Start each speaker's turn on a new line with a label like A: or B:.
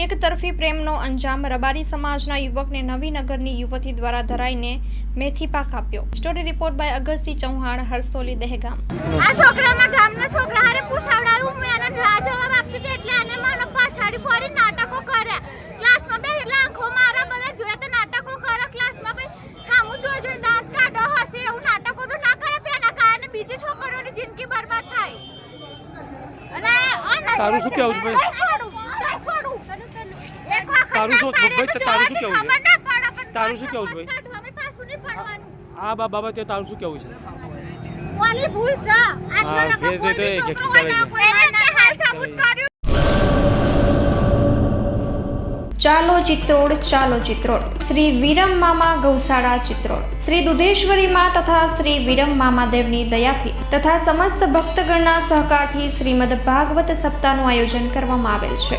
A: એક તરફી પ્રેમનો અંજામ રબારી સમાજના યુવકને નવીનગરની યુવતી દ્વારા ધરાઈને મેથી પાક આપ્યો. Story report by Agarsinh Chauhan Harsoli Dahegam.
B: આ છોકરામાં ગામના છોકરા હારે પૂછાવડાયું મેં એને ના જવાબ આપતી હતી એટલે આને માનો પાછાડી ફોરી નાટકો કર્યા ક્લાસમાં બે એટલે આંખો મારા બધા જોયા તો નાટકો કરે ક્લાસમાં ભાઈ. હામું જોઈ જોઈને દાંત કાઢો હશે એવું નાટકો તો ના કરે પેના કારણે બીજી છોકરીઓની જિંદગી બરબાદ થાય. અને
C: તારું શું કહેવું છે તારું શું- ભાઈ, તારું શું કેવું છે? તારું શું કેવું છે ભાઈ? આ બા બાબતે તારું શું કેવું છે?
B: કોની ભૂલ છે. આટલો
C: હા,
B: કોઈ
C: તો
B: બી
C: એ
B: છોકરો હોય ના કોઈ હોય ના હાલ સાબુત કર્યું.
A: ચાલો ચિત્રોડ ચાલો ચિત્રોડ. શ્રી વિરમ મામા ગૌશાળા ચિત્રોડ. શ્રી દુધેશ્વરીમાં તથા શ્રી વિરમ મામાદેવની દયાથી તથા સમસ્ત ભક્તગણના સહકારથી શ્રીમદ ભાગવત સપ્તાહનું આયોજન કરવામાં આવેલ છે.